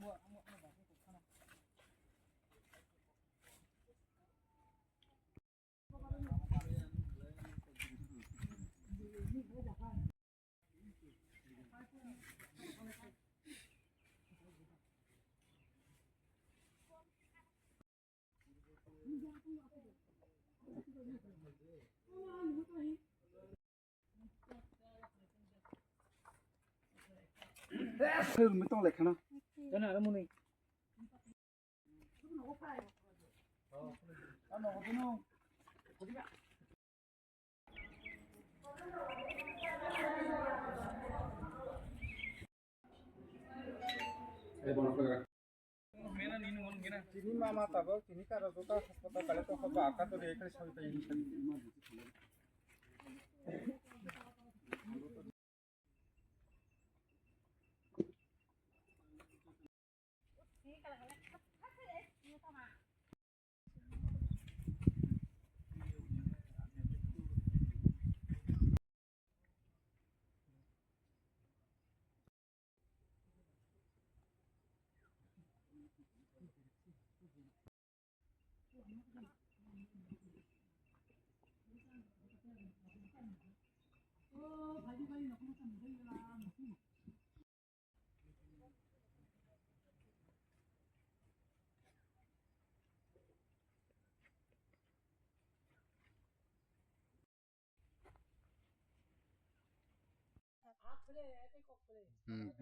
我我。哎，还有没到来看了？জানা, আর মনে তিনি মামা তাব তিনি কারও জোতা হাসপাতাল কালে তো হব আকাশ রেখে সব তাই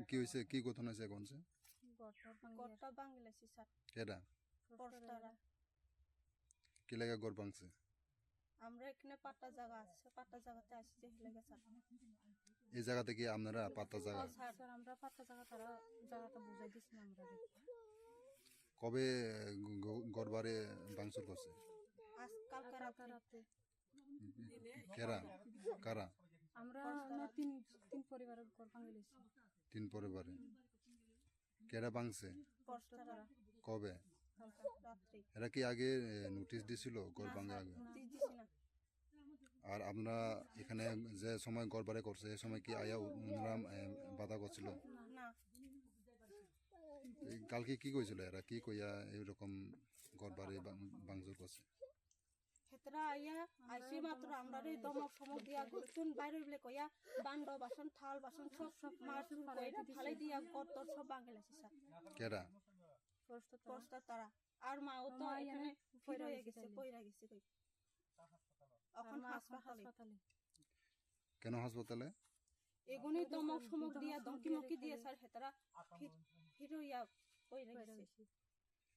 কি হয়েছে কি ঘটনা হয়েছে এখন সে? গড়টা বাংলাদেশি। স্যার। কেডা পরস্তারা কি লাগে গড় ভাঙছে? আমরা এখানে পাটা জায়গা আছে পাটা জায়গাতে আসি যে হেলে স্যার। এই জায়গাতে কি আপনারা পাতা জায়গা স্যার আমরা পাটা জায়গা তারা জায়গাটা বুঝাই দিছি না আমরা কবে গড় বাড়ি ভাঙচুর করছে? আজ কালকে রাতে। কেরা? কারা? আমরা তিন তিন পরিবারের ঘর ভাঙে তিন পরিবারে। কেরা ভাঙছে? কবে? এরা কি আগে নোটিশ দিছিল গড় ভাঙার আগে? আর আপনারা এখানে যে সময় গড় বাড়ি করছে এই সময় কি আয়া ওনারা বাধা করছিল? কালকে কি কইছিল এরা? কি কইয়া এরকম গড় বাড়ি ভাঙচুর করছে? আইয়া আইসি মাত্র আমরা রে দমক সমক দিয়া বাইরে বলে কইয়া বান্ড বাসন থাল বাসন সব সব মাছ ফালাই দিয়া কত সব বাংলাদেশি স্যার। কেরা? পরস্তা তারা। আর মা ও তো এখানে ফিরে হয়ে গেছে পয়রা গেছে কই? এখন হাসপাতালে। কেন হাসপাতালে? এগুনি দমক সমক দিয়া দমকি মকি দিয়ে স্যার হেতারা ফিরে ইয়া পয়রা গেছে।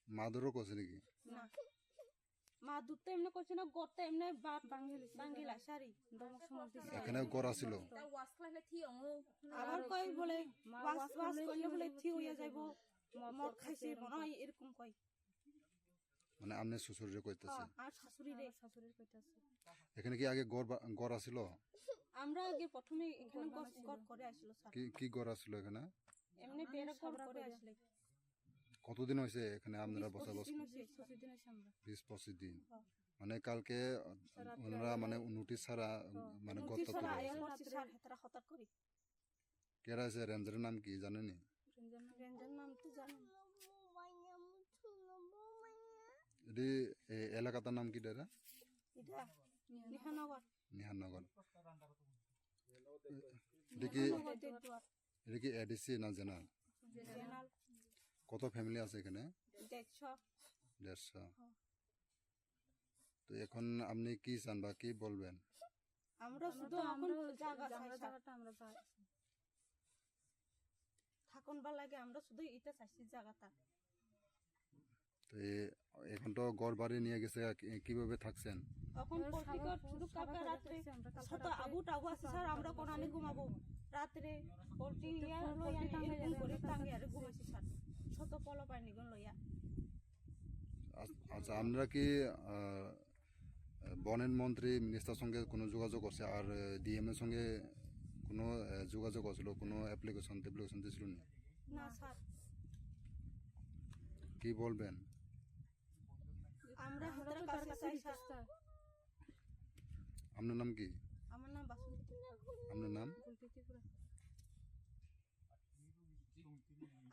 মাদুরও করছে নাকি? না। মা দুধ তো এমনি করছে না গড়টা এমনি বাট বাঙ্গিলা সারি দমক সমক দিছে। এখানে গড় আছিল। আবার কই বলে ওয়াস ওয়াস করলে বলে থি হইয়া যাইবো। মদ খাইছে মনে হয় এরকম কই। মানে আপনি শ্বশুরে কইতেছে। আর শাশুড়ি রে। শাশুড়ির কইতাছে। এখানে কি আগে গড় গড় আছিল? আমরা আগে প্রথমে এখানে গড় করে আসলো স্যার। কি কি গড় আছিল এখানে? এমনি বেড়া গড় করে আসলে। কতদিন হয়েছে এখানে আপনারা হইছে। আমরা। বিশ পঁচিশ দিন। মানে কালকে ওনারা মানে নোটিশ ছাড়া মানে হঠাৎ করি। আছে রেঞ্জের নাম কি জানেনি? রেঞ্জার তো জানি এটি এলাকাটার নাম কি দাদা এটা নিহানগর এটা কি এটা কি এডিসি না জেনারেল কত ফ্যামিলি আছে এখানে দেড়শো তো এখন আপনি কি চান বা কি বলবেন আমরা শুধু এখন জায়গা জায়গাটা আমরা থাকুন বা লাগে আমরা শুধু এটা চাইছি জায়গাটা। এখন তো গড় বাড়ি নিয়ে গেছে কি- কীভাবে থাকছেন? এখন শুধু কালকে রাত্রে। শত আবু টাবু আছে স্যার আমরা ঘুমাবো? রাত্রে পোল্ট্রি ইয়া লইয়া এরকম করে টাঙ্গে আর ঘুমাইছি স্যার। শত পলো পাইনি গুন লইয়া। আচ্ছা আপনারা কি বনের মন্ত্রী মিনিস্টার সঙ্গে কোনো যোগাযোগ করছে আর ডিএম এর সঙ্গে কোনো যোগাযোগ করছিল কোনো অ্যাপ্লিকেশন অ্যাপ্লিকেশন দিয়েছিল না না স্যার। কি বলবেন? আমরা হাতের কাছে চাই স্যার। আপনার নাম কি? আমার নাম বাসন্তী। আপনার নাম?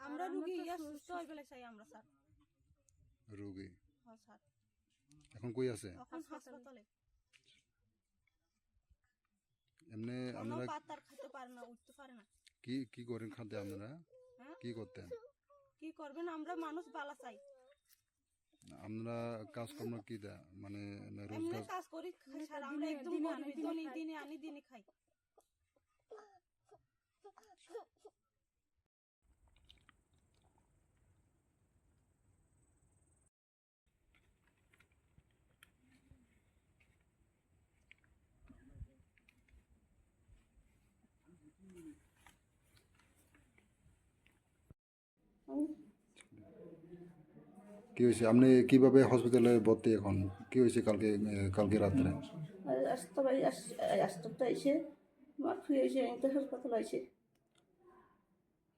আমরা রুগী ইয়া সুস্থ। হয়ে গেলে চাই আমরা স্যার। রোগী? হ্যাঁ স্যার। এখন কই আছে? এখন হাসপাতালে। এমনি আপনারা পাতার খেতে পারে না উঠতে পারে না। কি কি করেন খাদ্যে আপনারা? কি করতেন? কি করবেন? আমরা মানুষ বালা চাই। আপনারা কাজকর্ম কি দা? মানে এমনি রোজগার কাজ করি স্যার আমরা একদম দিনে আনি দিনে খাই। কি হয়েছে? আপনি কীভাবে হসপিটালে ভর্তি এখন? কি হয়েছে কালকে কালকে রাত্রে? আসতে পারি আসতে এসে মার ফিরে এসে হাসপাতাল আছে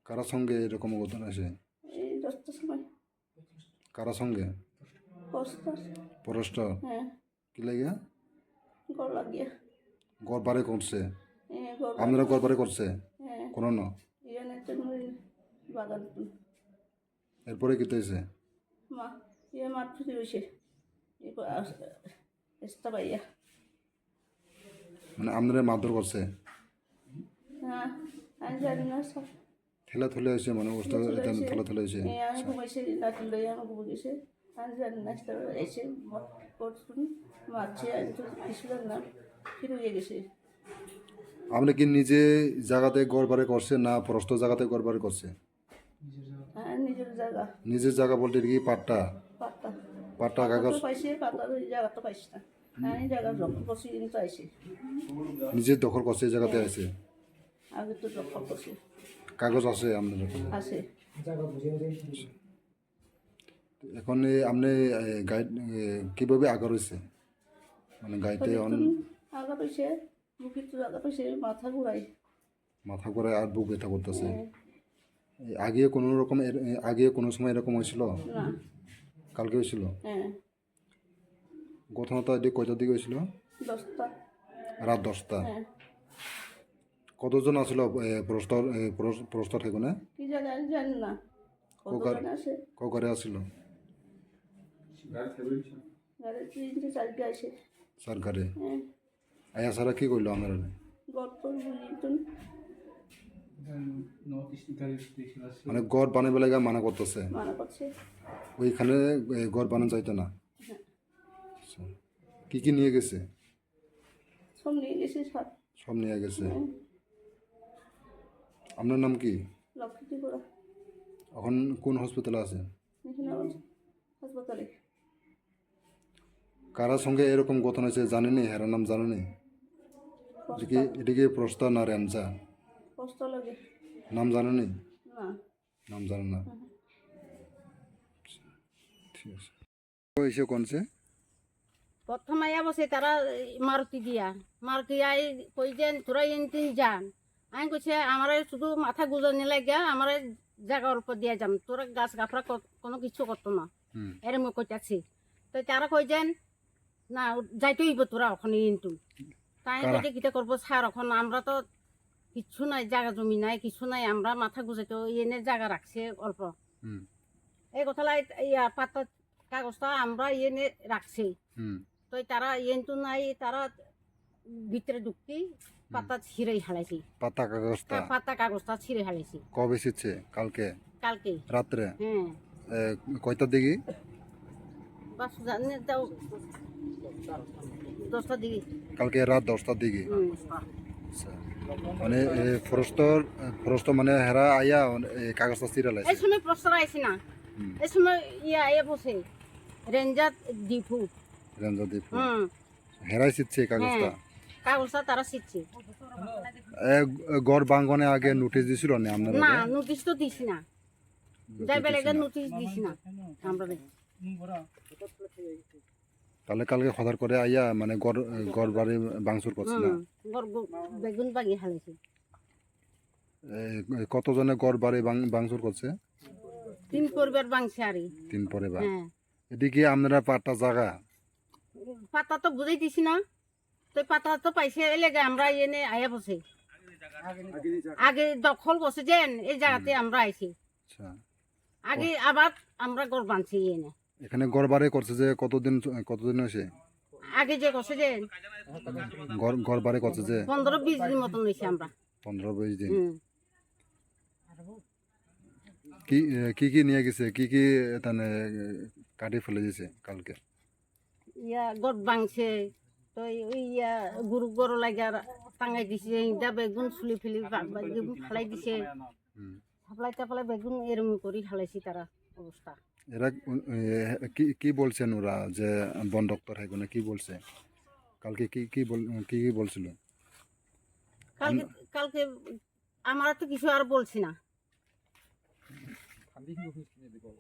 কারা সঙ্গে এরকম ঘটনা আছে? এই দশটার সময়। কারা সঙ্গে? পরস্পর হ্যাঁ। কি লাগে গড় লাগিয়ে। করছে? হ্যাঁ গড় আপনারা ঘর করছে? হ্যাঁ। কোনো না? বাগান। এরপরে কি হয়েছে? মা ইয়ে মার ফিরে এসে আসতে পারিয়া মানে আপনারা মারধর করছে? হ্যাঁ আমি জানি না সব। ঠেলা ঠেলে হয়েছে মানে অবস্থা ঠেলা ঠেলা হয়েছে। আমি ঘুমাইছে নাতি লই আমি ঘুমে আমি জানি না এসে করছুন মারছে আমি তো কিছু জানি না ফিরে হয়ে গেছে। আপনি কি নিজে জায়গাতে বাড়ি করছে না প্রস্ত জায়গাতে বাড়ি করছে জায়গা। নিজের জায়গা বলতে কি পাট্টা? পাত্তা পাট্টা কাগজ? তো পাইছে পাতার ওই জায়গাটা পাইছি না। আমি জায়গা দখল করছি কিন্তু আইসি নিজের দখল করছে এই জায়গাতে আছে আগে তো দখল করছি। কাগজ আছে আপনার আছে। এখন আপনি গাইড কীভাবে আগা রয়েছে মানে গাইতে অন আগা পাইছে বুকের তো আগা পাইছে মাথা ঘুরাই মাথা করে আর বুক ব্যথা করতেছে। এই আগে কোনো রকম আগে কোনো সময় এরকম হয়েছিল? কালকে হয়েছিল? হ্যাঁ। ঘটনাটা এটি কয়টার দিকে হয়েছিল? রাত দশটা। হ্যাঁ। কতজন আসলো প্রস্তর প্রস্তর সেখানে কি জানি আমি জানি না। কতজন আছে ককারে আছে সরকারে? হ্যাঁ। আয়া সারা কি করল আমরা মানে গড় বানাবে লাগা মানা করতেছে। ওইখানে গড় বানানো যাইতো না। আচ্ছা। কি কি নিয়ে গেছে? সব নিয়ে গেছে সব। সব নিয়ে গেছে। আপনার নাম কি? এখন কোন হসপিটালে আছে কারার সঙ্গে এরকম ঘটনা হয়েছে জানেনি? হেরার নাম জানেনি? এদিকে এদিকে প্রস্তা না র্যামজা কষ্ট লাগে নাম জানেনি না। নাম জানে না। ঠিক আছে। এসে কোনছে প্রথম বসে তারা মারুতি দিয়া। মারুতি আই কই যে তোরা এনতিন যান। আমি কইছে আমার শুধু মাথা গুজনি লাগিয়া আমার জায়গার উপর দিয়া যাম তোরা গাছ গাফরা কোনো কিছু করতো না। এর মুখ কইতাছি। তো তারা কই যেন না যাইতে হইব তোরা ওখানে কিন্তু তাই? কইতে কিটা করব স্যার এখন আমরা তো কিচ্ছু নাই জায়গা জমি নাই কিছু নাই। আমরা মাথা গুজাইতে এনে জায়গা রাখছে অল্প। এই কথালাই ইয়া পাতা কাগজটা আমরা এনে রাখছি। হুম। তো তারা ইয়েন্তু নাই তারা ভিতরে ঢুকতি পাতা ছিঁড়ে হালাইছি। পাতা কাগজটা? পাতা কাগজটা ছিঁড়ে হালাইছি। কবে এসেছে কালকে? কালকে। রাত্রে? হ্যাঁ। কয়টার দিকে? দশটার দিকে। কালকে রাত দশটার দিকে? আচ্ছা। মানে ফরস্তর ফরস্ত মানে হেরা আইয়া এ, কাগজটা চিরা এই সময় প্রস্তাব আইছি না। এই সময় ইয়া এ বসে রেঞ্জার ডিপু। রেঞ্জদীপ হুম হেরাই ছিটছে কাগজটা। কাগজটা তারা এ, গড় বাঙ্গনে আগে নোটিশ দিছিল না আপনারা না নোটিশ তো দিছি না। যাই বেলেগে নোটিশ দিছি না। আমরা তাহলে কালকে খদার করে আইয়া মানে গড় গড় বাড়ি বাংসুর করছে না? বেগুন বাগি হালাইছি কতজনে গড় বাড়ি বাংসুর করছে? তিন পরিবার বাংছে আরে তিন পরে বা হ্যাঁ এদিকে আপনারা পাট্টা জায়গা পাতা তো বুঝাই দিছি না। তো পাতা তো পাইছে এলেগে আমরা এনে আয়া বসে। আগে দখল বসে যেন এই জায়গাতে আমরা আইছি। আচ্ছা। আগে আবার আমরা গড় বানছি এনে। এখানে গড় বাড়ি করছে যে কতদিন কতদিন হয়েছে? আগে যে কছে যে? গড় গড় বাড়ি করছে যে? পনেরো বিশ দিন মতন হয়েছে আমরা। পনেরো বিশ দিন। কি কি কি নিয়ে গেছে? কি কি তানে কাটি ফেলে দিয়েছে কালকে? ইয়া গড় বাংছে তো ওই ইয়া গরু গরু লাগিয়া টাঙাই দিছে ইটা বেগুন ফুলি ফুলি বেগুন ফালাই দিছে। হুম। ফালাই টাফলাই বেগুন এরম করে ফালাইছি তারা অবস্থা। এরা কি কি বলছেন ওরা যে বন দপ্তর হেগুনে কি বলছে? কালকে কি কি বল কি কি বলছিল? কালকে কালকে আমার তো কিছু আর বলছি না।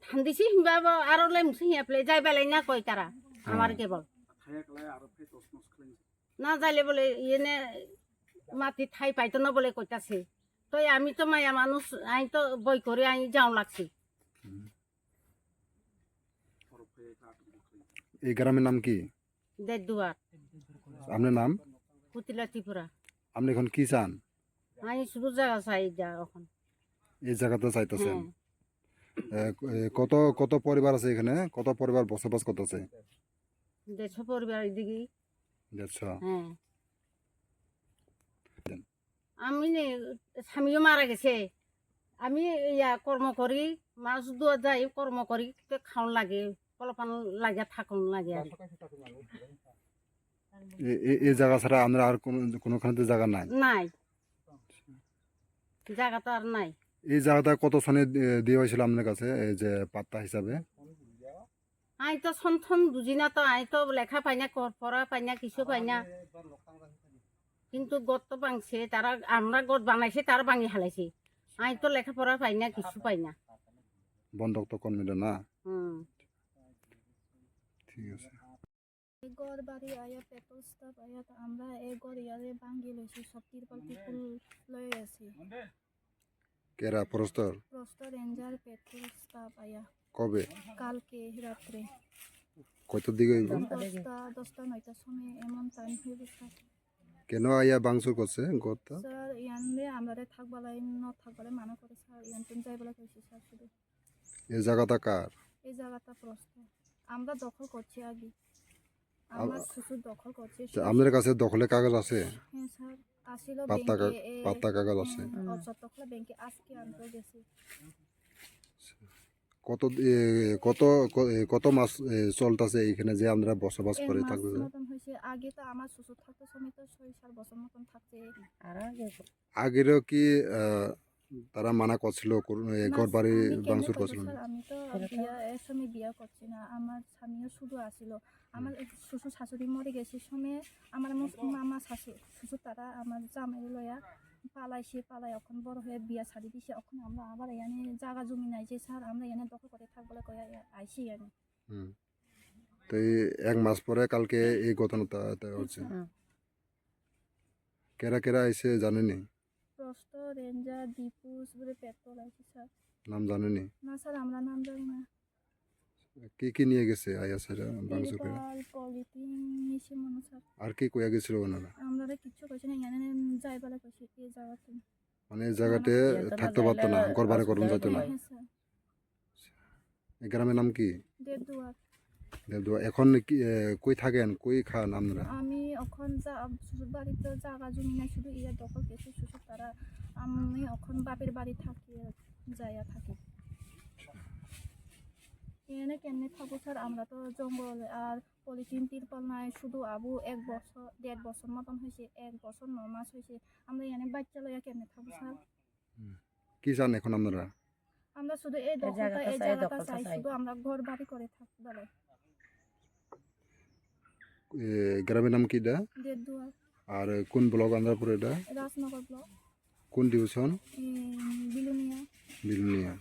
ঠান্দিছি হিমবা আরও লেমছি হিয়াপলে যাই বেলাই না কয় তারা আমার কেবল না যাইলে বলে ইয়েনে মাটি ঠাই পাইতো না বলে কইতাছে। তো আমি তো মায়া মানুষ আই তো বই করে আই যাও লাগছি। এই গ্রামের নাম কি? আপনার নাম? পুতিলা ত্রিপুরা। আপনি এখন কি চান? আমি শুধু জায়গা চাই যা এখন। এই জায়গাতে চাইতেছেন? হ্যাঁ। কত কত পরিবার আছে এখানে? কত পরিবার বসবাস করতেছে? দেড়শো পরিবার এদিকে দেড়শো। হ্যাঁ। আমি নে স্বামীও মারা গেছে। আমি ইয়া কর্ম করি মাছ দুয়া যাই কর্ম করি তো খাওন লাগে। কলপান লাগে থাকুন লাগে আর এই জায়গা ছাড়া আমরা আর কোনো কোনোখানে জায়গা নাই? নাই। জায়গা তো আর নাই। এই জায়গাটা কত সনে দি- দেওয়া হয়েছিল আপনার কাছে এই যে পাত্তা হিসাবে? আই তো সন্থন বুঝি না তো আই তো লেখা পাই না পড়া পাই না কিছু পাই না। কিন্তু গত তো ভাঙছে তারা আমরা গত বানাইছে তারা ভাঙি হালাইছে। আই তো লেখাপড়া পাই না কিছু পাই না। বন দপ্তর কর্মীরা না। হুম। ঠিক আছে। গড় বাড়ি আয়া পেট্রোল স্টাফ আয়া আমরা এই গড় ইয়ারে ভাঙ্গি লইছি সব তিরপাল টিপুল লই আছি কেরা প্রস্তর প্রস্ত রেঞ্জার পেট্রোল স্টাফ আয়া। কবে? কালকে রাত্রে। কত দিকে হইব? দশটা দশটা নয়টার সময় এমন টাইম হয়ে গেছে কেন আইয়া বাংসুর করছে গতটা স্যার ইয়ানে আমরা থাকবালাই ন থাকবালাই মানা করে স্যার ইয়ান তুমি যাইবেলা কইছি স্যার শুধু। এই জায়গাটা কার? এই জায়গাটা প্রস্ত আমরা দখল করছি আগে। আমার শ্বশুর দখল করছে তো আপনার কাছে দখলে কাগজ আছে? হ্যাঁ স্যার আসিল পাত্তা কা- পাত্তা কাগজ আছে। অচতকলা ব্যাংকে আজকে আনতে গেছি। কত এ, কত ক- এ, কত মাস এ, চলতেছে এখানে যে আমরা বসবাস এক করে মাস থাকবে? মতন হয়েছে আগে তো আমার শ্বশুর থাকতে সময় তো ছয় সাত বছর মতন থাকতে আগেরও কি আহ, তারা মানা করছিল ঘর বাড়ি করব করছিল আমি তো বিয়া এর সময় বিয়া করছি না। আমার স্বামীও শুধু আসিল। আমার শ্বশুর শাশুড়ি মরে গেছে সময় আমার মামা শাশু শ্বশুর তারা আমার জামাই লয়া পালাইছে পালাই এখন বড় হয়ে বিয়া ছাড়ি দিছে। এখন আমরা আবার এখানে জায়গা জমি নাই যে স্যার আমরা এখানে দখল করে থাকবলে কয়া আইসি এখানে তো এই এক মাস পরে কালকে এই ঘটনাটা হচ্ছে। কেরা কেরা এসে জানেনি? প্রস্ত রেঞ্জার দীপুস বলে পেট্রোল আছে স্যার নাম জানেনি? না স্যার আমরা নাম জানি না। কি কি নিয়ে গেছে আইয়া সেরা বাংসুর করে পলিথিন মিশে মনে স্যার আর কি কইয়া গেছিল ওনারা? আমরা কিচ্ছু কইছি না এখানে যাই বেলা কইছি এই জায়গাতে মানে জায়গাতে থাকতে পারতো না ঘর বাড়ি করুন যেত না। গ্রামের নাম কি? দেড় দুয়ার দেবদুয়া এখন কি কই থাকেন? কই খান আপনারা? আমি এখন যা শ্বশুর বাড়িতে জায়গা জমি নাই শুধু ইয়ে দখল গেছে শ্বশুর তারা আমি এখন বাপের বাড়ি থাকি যাইয়া থাকি। এনে কেমনে থাকব স্যার? আমরা তো জঙ্গল আর পলিথিন তিরপল নাই শুধু আবু এক বছর দেড় বছর মতন হয়েছে এক বছর ন মাস হয়েছে। আমরা এনে বাচ্চা লইয়া কেমনে থাকব স্যার? কি চান এখন আপনারা? আমরা শুধু এই দখলটা এই জায়গাটা চাই শুধু আমরা ঘর বাড়ি করে থাকতে গ্রামের নাম কি এটা? আর কোন ব্লক আন্ধ্রপুর এটা? কোন ডিভিশন? বিলুনিয়া।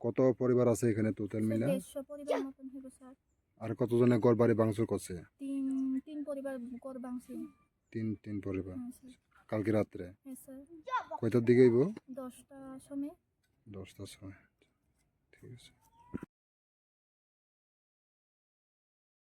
কত পরিবার আছে এখানে টোটাল মিলা? আর কতজনে ঘর বাড়ি বাংসুর করছে? তিন তিন পরিবার কর বাংছি তিন তিন পরিবার। হ্যাঁ কালকে রাত্রে? হ্যাঁ কয়টার দিকে আইব দশটা সময়। দশটার সময়। ঠিক আছে।